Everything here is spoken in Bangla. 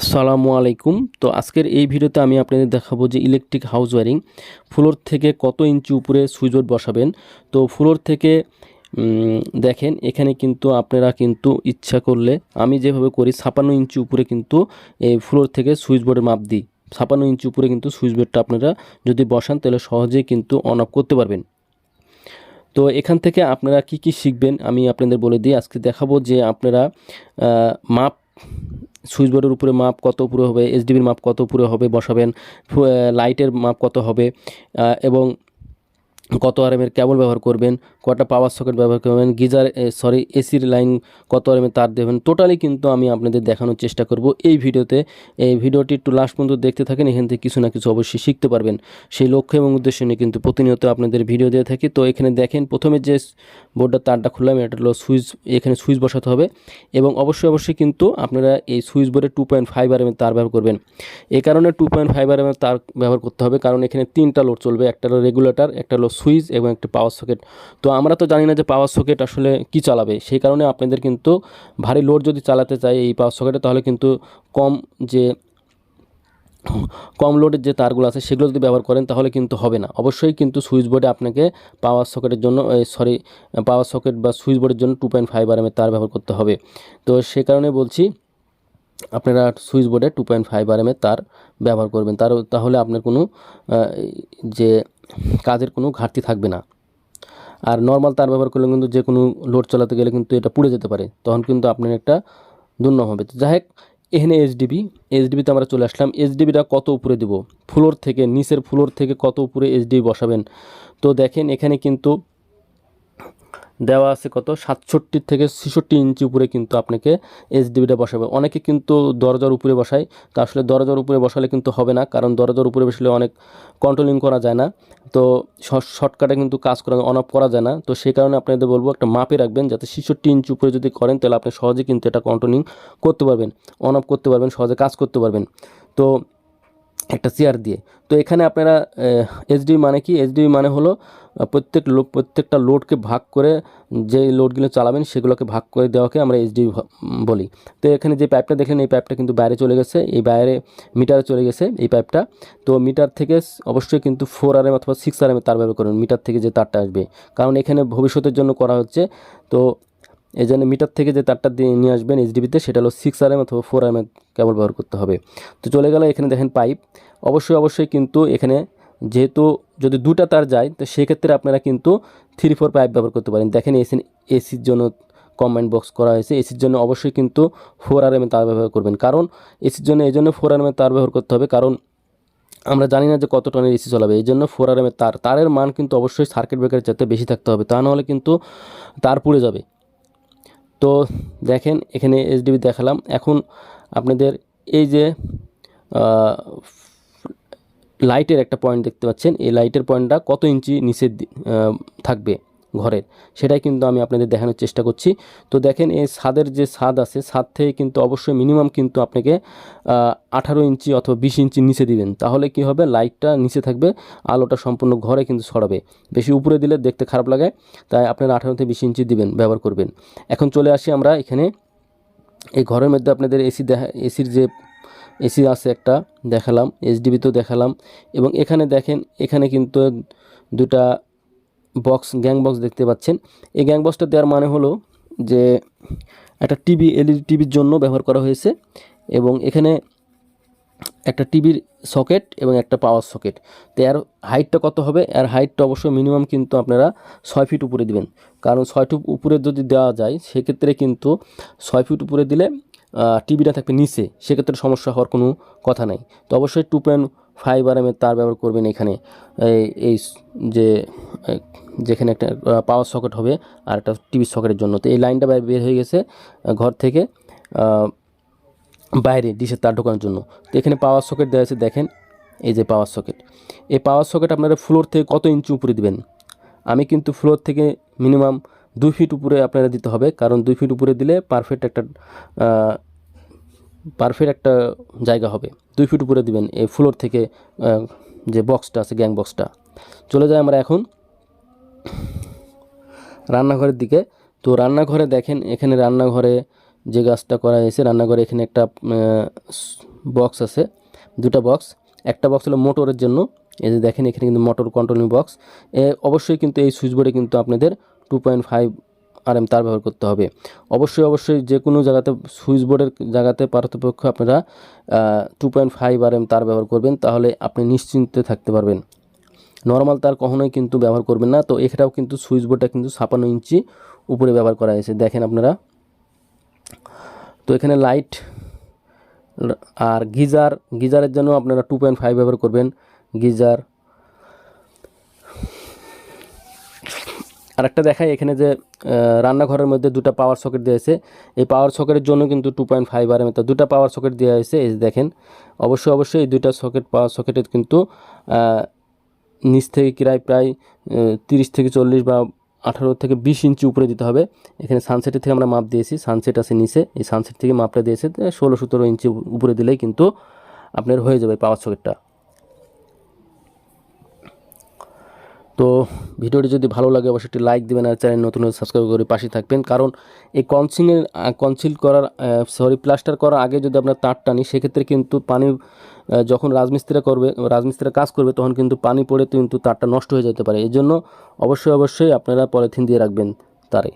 আসসালামু আলাইকুম। তো আজকের এই ভিডিওতে আমি আপনাদের দেখাবো যে ইলেকট্রিক হাউস ওয়ারিং ফ্লোর থেকে কত ইঞ্চি উপরে সুইচ বোর্ড বসাবেন। তো ফ্লোর থেকে দেখেন, এখানে কিন্তু আপনারা কিন্তু ইচ্ছা করলে আমি যেভাবে করি, ছাপান্ন ইঞ্চি উপরে কিন্তু এই ফ্লোর থেকে সুইচ বোর্ডের মাপ দিই। ছাপান্ন ইঞ্চি উপরে কিন্তু সুইচ বোর্ডটা আপনারা যদি বসান, তাহলে সহজেই কিন্তু অন অফ করতে পারবেন। তো এখান থেকে আপনারা কি কি শিখবেন আমি আপনাদের বলে দিই। আজকে দেখাবো যে আপনারা মাপ সুইচ বোর্ডের উপরে মাপ কত পুরো হবে এইচডিবির মাপ কত পুরো হবে, বসাবেন লাইটের মাপ কত হবে এবং কত আরএমের কেবল ব্যবহার করবেন কটা পাওয়ার সকেট ব্যবহার করবেন, গিজার সরি এসির লাইন কত আরএমের তার দেবেন টোটালি কিন্তু আমি আপনাদের দেখানোর চেষ্টা করব এই ভিডিওতে। এই ভিডিওটি একটু লাস্ট পর্যন্ত দেখতে থাকেন, এখান থেকে কিছু না কিছু অবশ্যই শিখতে পারবেন। সেই লক্ষ্য এবং উদ্দেশ্য নিয়ে কিন্তু প্রতিনিয়ত আপনাদের ভিডিও দিয়ে থাকি। তো এখানে দেখেন, প্রথমে যে বোর্ডটার তারটা খুললাম, এটা হলো সুইচ এখানে সুইচ বসাতে হবে এবং অবশ্যই অবশ্যই কিন্তু আপনারা এই সুইচ বোর্ডে টু পয়েন্ট ফাইভ আরএমের তার ব্যবহার করবেন। এই কারণে টু পয়েন্ট ফাইভ আরএমের তার ব্যবহার করতে হবে, কারণ এখানে তিনটা লোড চলবে, একটা হলো রেগুলেটর একটা হলো সুইচ এবং একটি পাওয়ার সকেট। তো আমরা তো জানি না যে পাওয়ার সকেট আসলে কি চালাবে। সেই কারণে আপনাদের কিন্তু ভারী লোড যদি চালাতে চাই এই পাওয়ার সকেটে, তাহলে কিন্তু কম যে কম লোডের যে তারগুলো আছে, সেগুলো যদি ব্যবহার করেন, তাহলে কিন্তু হবে না। অবশ্যই কিন্তু সুইচ বোর্ডে আপনাকে পাওয়ার সকেটের জন্য সরি, পাওয়ার সকেট বা সুইচ বোর্ডের জন্য টু পয়েন্ট ফাইভ আরএমের তার ব্যবহার করতে হবে। তো সে কারণে বলছি, আপনারা সুইচ বোর্ডে টু পয়েন্ট ফাইভ আরএমের তার ব্যবহার করবেন। তার, তাহলে আপনার কোনো যে কাজের কোনো ঘাটতি থাকবে না। আর নর্মাল তার ব্যবহার করলে কিন্তু যে কোনো লোড চালাতে গেলে কিন্তু এটা পুড়ে যেতে পারে। তখন কিন্তু আপনার একটা দুর্নাম হবে। তো যাই হোক, এখানে এইচডিবি এইচডিবিতে আমরা চলে আসলাম। এইচডিবিটা কত উপরে দিব? ফ্লোর থেকে, নিচের ফ্লোর থেকে কত উপরে এইচডিবি বসাবেন? তো দেখেন এখানে কিন্তু দেওয়া আছে কত? সাতষট্টি থেকে ছেষট্টি ইঞ্চি উপরে কিন্তু আপনাকে এইচডিবিটা বসাবে। অনেকে কিন্তু দরজার উপরে বসায়। তো আসলে দরজার উপরে বসালে কিন্তু হবে না, কারণ দরজার উপরে বসলে অনেক কন্ট্রোলিং করা যায় না। তো শর্টকাটে কিন্তু কাজ করা অন অফ করা যায় না। তো সেই কারণে আপনাদের বলব একটা মাপে রাখবেন, যাতে ছেষট্টি ইঞ্চি উপরে যদি করেন, তাহলে আপনি সহজে কিন্তু এটা কন্ট্রোলিং করতে পারবেন। অন অফ করতে পারবেন, সহজে কাজ করতে পারবেন। তো একটা চেয়ার দিয়ে। তো এখানে আপনারা এইচডি মানে কি? এইচডি মানে হলো প্রত্যেক লো, প্রত্যেকটা লোডকে ভাগ করে যে লোডগুলো চালাবেন সেগুলোকে ভাগ করে দেওয়াকে আমরা এইচডি বলি। তো এখানে যে পাইপটা দেখলেন, এই পাইপটা কিন্তু বাইরে চলে গেছে, এই বাইরে মিটারে চলে গেছে এই পাইপটা তো মিটার থেকে অবশ্যই কিন্তু ফোর আর এম অথবা সিক্স আর এম তার ব্যবহার করবেন মিটার থেকে যে তারটা আসবে। কারণ এখানে ভবিষ্যতের জন্য করা হচ্ছে, তো এই জন্য মিটার থেকে যে তারটা দিয়ে নিয়ে আসবেন এইচডিবিতে সেটা হলো সিক্স আর এম অথবা ফোর এম কেবল ব্যবহার করতে হবে। তো চলে গেল এখানে দেখেন পাইপ অবশ্যই অবশ্যই কিন্তু এখানে যেহেতু যদি দুটা তার যায়, তো সেক্ষেত্রে আপনারা কিন্তু থ্রি ফোর পাইপ ব্যবহার করতে পারেন। দেখেন এসি, এসির জন্য কম্বাইন্ড বক্স করা হয়েছে। এসির জন্য অবশ্যই কিন্তু ফোর আর এম তার ব্যবহার করবেন। কারণ এসির জন্য এই জন্য ফোর আর এম তার ব্যবহার করতে হবে। কারণ আমরা জানি না যে কত টনের এসি চলাবে। এই জন্য ফোর আর এমের তার, তারের মান কিন্তু অবশ্যই সার্কিট ব্রেকারের চাইতে বেশি থাকতে হবে। তা নাহলে কিন্তু তার পুড়ে যাবে। তো দেখেন, এখানে এইচডিবি দেখালাম। এখন আপনাদের এই যে লাইটের একটা পয়েন্ট দেখতে পাচ্ছেন। এই লাইটের পয়েন্টটা কত ইঞ্চি নিচে থাকবে? ঘরের। সেটাই কিন্তু আমি আপনাদের দেখানোর চেষ্টা করছি। তো দেখেন, এই ছাদের যে ছাদ আছে, ছাদ থেকে কিন্তু অবশ্যই মিনিমাম কিন্তু আপনাকে আঠারো ইঞ্চি অথবা বিশ ইঞ্চি নিচে দিবেন। তাহলে কি হবে? লাইটটা নিচে থাকবে, আলোটা সম্পূর্ণ ঘরে কিন্তু ছড়াবে। বেশি উপরে দিলে দেখতে খারাপ লাগে, তাই আপনারা আঠারো থেকে বিশ ইঞ্চি দিবেন, ব্যবহার করবেন। এখন চলে আসি আমরা এখানে। এই ঘরের মধ্যে আপনাদের এসি দেখা এসির যে এসি আছে একটা, দেখালাম এইচডিবিতেও দেখালাম। এবং এখানে দেখেন, এখানে কিন্তু দুটা বক্স, গ্যাং বক্স দেখতে পাচ্ছেন। এই গ্যাং বক্সটা দেওয়ার মানে হলো যে একটা টিভি, এলইডি টিভির জন্য ব্যবহার করা হয়েছে এবং এখানে একটা টিভির সকেট এবং একটা পাওয়ার সকেট। তো এর হাইটটা কত হবে? এর হাইটটা অবশ্যই মিনিমাম কিন্তু আপনারা ছয় ফিট উপরে দিবেন। কারণ ছয় ফিট উপরে যদি দেওয়া যায়, সেক্ষেত্রে কিন্তু ছয় ফিট উপরে দিলে টিভিটা থাকবে নিচে। সেক্ষেত্রে সমস্যা হওয়ার কোনো কথা নাই। তো অবশ্যই টু পয়েন্ট ফাইভ আর এমের তার ব্যবহার করবেন এখানে। এই যে যেখানে একটা পাওয়ার সকেট হবে আর একটা টিভি সকেটের জন্য। তো এই লাইনটা বাইরে বের হয়ে গেছে ঘর থেকে বাইরে ডিশের তার ঢোকানোর জন্য। তো এখানে পাওয়ার সকেট দেওয়া আছে, দেখেন, এই যে পাওয়ার সকেট এই পাওয়ার সকেট আপনারা ফ্লোর থেকে কত ইঞ্চি উপরে দেবেন? আমি কিন্তু ফ্লোর থেকে মিনিমাম দুই ফিট উপরে আপনারা দিতে হবে, কারণ দুই ফিট উপরে দিলে পারফেক্ট একটা পারফেক্ট একটা জায়গা হবে। দুই ফিট উপরে দিবেন, এই ফ্লোর থেকে যে বক্সটা আছে গ্যাং বক্সটা চলে যায় আমরা এখন রান্নাঘরের দিকে। তো রান্নাঘরে দেখেন, এখানে রান্নাঘরে যে গাছটা করা হয়েছে, রান্নাঘরে এখানে একটা বক্স আছে, দুটা বক্স একটা বক্স হলো মোটরের জন্য। এই যে দেখেন, এখানে কিন্তু মোটর কন্ট্রোলিং বক্স এ, অবশ্যই কিন্তু এই সুইচবোর্ডে কিন্তু আপনাদের টু পয়েন্ট ফাইভ এম তার ব্যবহার করতে হবে। অবশ্যই অবশ্যই যে কোনো জায়গাতে সুইচ বোর্ডের জায়গাতে পারতপক্ষ আপনারা two point five R M তার ব্যবহার করবেন, তাহলে আপনি নিশ্চিন্তে থাকতে পারবেন। নর্মাল তার কখনোই কিন্তু ব্যবহার করবেন না, তো এখানেও কিন্তু সুইচ বোর্ডটা কিন্তু ছাপান্ন ইঞ্চি উপরে ব্যবহার করা হয়েছে। দেখেন আপনারা। তো এখানে লাইট আর গিজার, গিজারের জন্য আপনারা টু পয়েন্ট ফাইভ ব্যবহার করবেন। গিজার আরেকটা দেখাই, এখানে যে রান্নাঘরের মধ্যে দুটো পাওয়ার সকেট দিয়েছে এই পাওয়ার সকেটের জন্য কিন্তু টু পয়েন্ট ফাইভ আর তো দুটো পাওয়ার সকেট দেওয়া হয়েছে, এই দেখেন। অবশ্যই অবশ্যই এই দুইটা সকেট পাওয়ার সকেটের কিন্তু নিচ থেকে কিরায় প্রায় তিরিশ থেকে চল্লিশ বা আঠারো থেকে বিশ ইঞ্চি উপরে দিতে হবে। এখানে সানসেটের থেকে আমরা মাপ দিয়েছি সানসেট আছে নিচে। এই সানসেট থেকে মাপটা দিয়েছে ষোলো সতেরো ইঞ্চি উপরে দিলেই কিন্তু আপনার হয়ে যাবে পাওয়ার সকেটটা তো ভিডিওটি যদি ভালো লাগে, অবশ্যই একটি লাইক দেবেন আর চ্যানেল নতুন সাবস্ক্রাইব করে পাশে থাকবেন। কারণ এই কনসিংয়ের কনসিল করার সরি প্লাস্টার করার আগে যদি আপনার তার টানি, সেক্ষেত্রে কিন্তু পানি যখন রাজমিস্ত্রিরা করবে, রাজমিস্ত্রিরা কাজ করবে, তখন কিন্তু পানি পড়ে কিন্তু তারটা নষ্ট হয়ে যেতে পারে। এই জন্য অবশ্যই অবশ্যই আপনারা পলিথিন দিয়ে রাখবেন তারে।